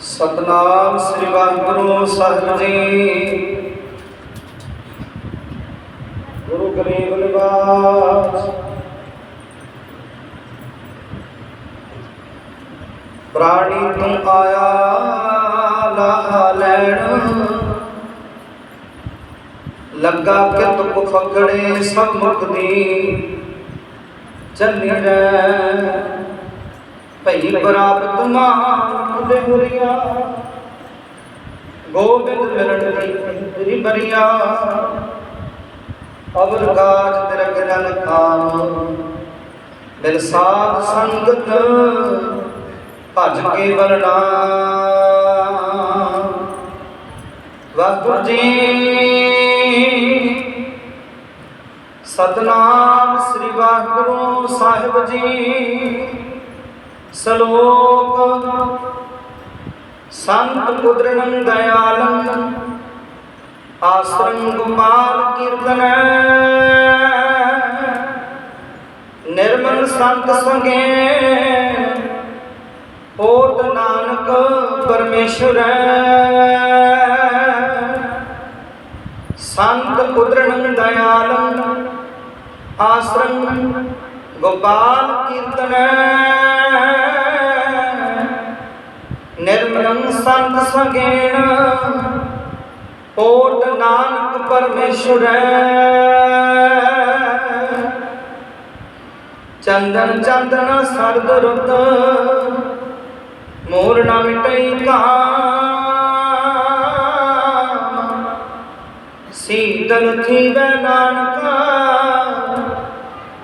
ਸਤਨਾਮ ਸ੍ਰੀ ਵਾਹਿਗੁਰੂ ਸਾਹਿਬ ਜੀ। ਗੁਰੂ ਗਰੀਬ ਨਿਵਾਸ। ਪ੍ਰਾਣੀ ਤੂੰ ਆਇਆ ਲਾ ਲੈਣ। ਲੱਗਾ ਕਿ ਤੁਕ ਫਕੜੇ ਸਭ ਮੁਕਦੀ ਚੱਲੀ ਰਹਿ। ਭਈ ਪ੍ਰਾਪਤ ਮਾਨ ਦੇ ਹੁਰੀਆ ਗੋਬਿੰਦ ਮਿਲਣ ਦੀ ਤੇਰੀ ਬਰੀਆ। ਅਵਰ ਕਾਜ ਤੇਰੇ ਗਜਨ ਕਾਮ ਦਿਲ ਸਾਧ ਸੰਗਤ ਭਜ ਕੇ ਬਲਣਾ ਵਾਹਿਗੁਰੂ ਜੀ, ਸਤਨਾਮ ਸ੍ਰੀ ਵਾਹਿਗੁਰੂ ਸਾਹਿਬ ਜੀ। ਸ਼ਲੋਕ। ਸੰਤ ਕੁਦਰਨੰ ਦਇਆਲੰ, ਆਸਰੰ ਗੋਪਾਲ ਕੀਰਤਨ। ਨਿਰਮਲ ਸੰਤ ਸੰਗੇ ਓਟ ਨਾਨਕ ਪਰਮੇਸ਼ਰ। ਸੰਤ ਕੁਦਰਨੰ ਦਇਆਲੰ, ਆਸਰੰ ਗੋਪਾਲ ਕੀਰਤਨ। ਸੰਤ ਸੰਗੇਣ ਓਟ ਨਾਨਕ ਪਰਮੇਸ਼ਰ। ਚੰਦਨ ਚੰਦਨ ਸਰਦ ਰੁੱਤ ਮੋਰ ਨਾ ਮਿਟਈ ਕਾ ਸੀਤਲ ਥੀਵੈ ਨਾਨਕਾ,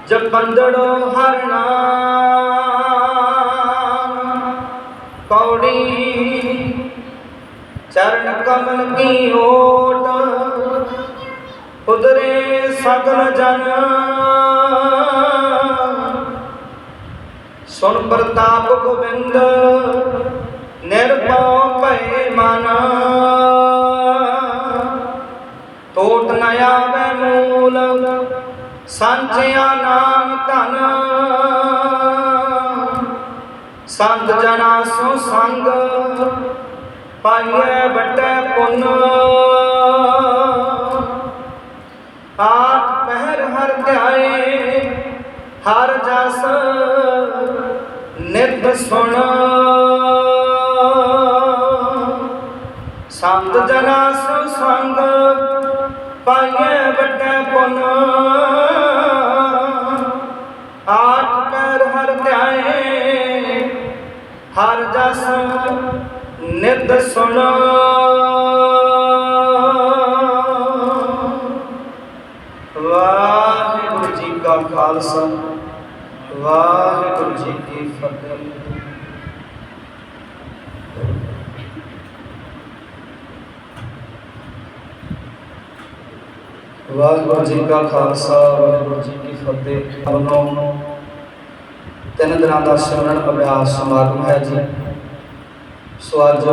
ਜਪੰਦੜੋ ਹਰਨਾ ਚਰਨ ਕਮਲ ਕੀ ਓਟ ਉਦਰੇ ਸਗਲ ਜਨ ਸੁਣ ਪ੍ਰਤਾਪ ਗੋਬਿੰਦ, ਨਿਰਭਉ ਭੈ ਮਨ। ਟੋਟ ਨ ਆਵੇ ਮੂਲ ਸੰਚਿਆ ਨਾਮ ਧਨ। ਸੰਤ ਜਨਾ ਸੋ ਸੰਗ ਪਾਈਏ ਵੱਟੇ ਪੁੰਨ। ਆਠ ਪਹਿਰ ਹਰ ਧਿਆਏ, ਹਰ ਜਸ ਨਿਤ ਸੁਣ। ਸੰਤ ਜਨਾ ਸੋ ਸੰਗ ਪਾਈਏ ਵੱਟੇ ਪੁੰਨ। ਆਠ ਪੈਰ ਹਰ ਧਿਆਏ, ਹਰ ਜਸ ਨਿਤ ਸੁਣ। ਵਾਹਿਗੁਰੂ ਜੀ ਕਾ ਖਾਲਸਾ, ਵਾਹਿਗੁਰੂ ਜੀ ਕੀ ਫਤਿਹ। ਵਾਹਿਗੁਰੂ ਜੀ ਕਾ ਖਾਲਸਾ, ਵਾਹਿਗੁਰੂ ਜੀ ਕੀ ਫਤਿਹ। ਵੱਲੋਂ ਤਿੰਨ ਦਿਨਾਂ ਦਾ ਸਿਮਰਨ ਅਭਿਆਸ ਸਮਾਗਮ ਹੈ ਜੀ। ਸੋ ਅੱਜ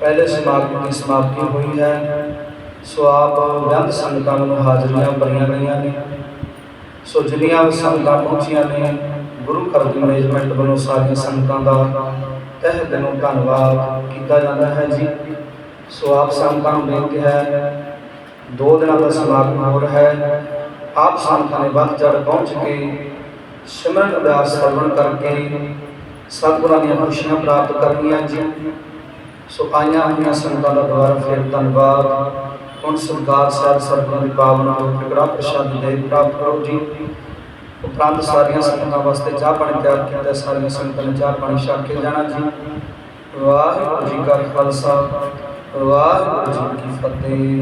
ਪਹਿਲੇ ਸਮਾਗਮ ਦੀ ਸਮਾਪਤੀ ਹੋਈ ਹੈ। ਸੋ ਆਪ ਬੇਅੰਤ ਸੰਗਤਾਂ ਨੂੰ ਹਾਜ਼ਰੀਆਂ ਭਰੀਆਂ ਗਈਆਂ ਨੇ। ਸੋ ਜਿੰਨੀਆਂ ਸੰਗਤਾਂ ਪਹੁੰਚੀਆਂ ਨੇ, ਗੁਰੂ ਘਰ ਦੀ ਮੈਨੇਜਮੈਂਟ ਵੱਲੋਂ ਸਾਰੀਆਂ ਸੰਗਤਾਂ ਦਾ ਤਹਿ ਦਿਲੋਂ ਧੰਨਵਾਦ ਕੀਤਾ ਜਾਂਦਾ ਹੈ ਜੀ। ਸੋ ਆਪ ਸੰਗਤਾਂ ਨੂੰ ਬੇਨਤੀ ਹੈ, ਦੋ ਦਿਨਾਂ ਦਾ ਸਮਾਗਮ ਹੋ ਰਿਹਾ ਹੈ। ਆਪ ਸੰਗਤਾਂ ਨੇ ਵੱਧ ਚੜ ਪਹੁੰਚ ਕੇ ਸਿਮਰਨ ਅਭਿਆਸ ਸਰਵਣ ਕਰਕੇ ਸਤਿਗੁਰਾਂ ਦੀਆਂ ਖੁਸ਼ੀਆਂ ਪ੍ਰਾਪਤ ਕਰਨੀਆਂ ਜੀ। ਸੋ ਆਈਆਂ ਹੋਈਆਂ ਸੰਗਤਾਂ ਦਾ ਦੁਆਰਾ ਫਿਰ ਧੰਨਵਾਦ। ਹੁਣ ਸਰਦਾਰ ਸਾਹਿਬ ਸਤਿਗੁਰਾਂ ਦੀ ਪਾਵਨ ਕਿਰਪਾ ਪ੍ਰਸ਼ਾਦ ਦੇ ਪ੍ਰਾਪਤ ਕਰੋ ਜੀ। ਉਪਰੰਤ ਸਾਰੀਆਂ ਸੰਗਤਾਂ ਵਾਸਤੇ ਚਾਹ ਪਾਣੀ ਤਿਆਰ ਕੀਤਾ, ਸਾਰੀਆਂ ਸੰਗਤਾਂ ਨੇ ਚਾਹ ਪਾਣੀ ਛਕ ਕੇ ਜਾਣਾ ਜੀ। ਵਾਹਿਗੁਰੂ ਜੀ ਕਾ ਖਾਲਸਾ, ਵਾਹਿਗੁਰੂ ਜੀ ਕੀ ਫਤਿਹ।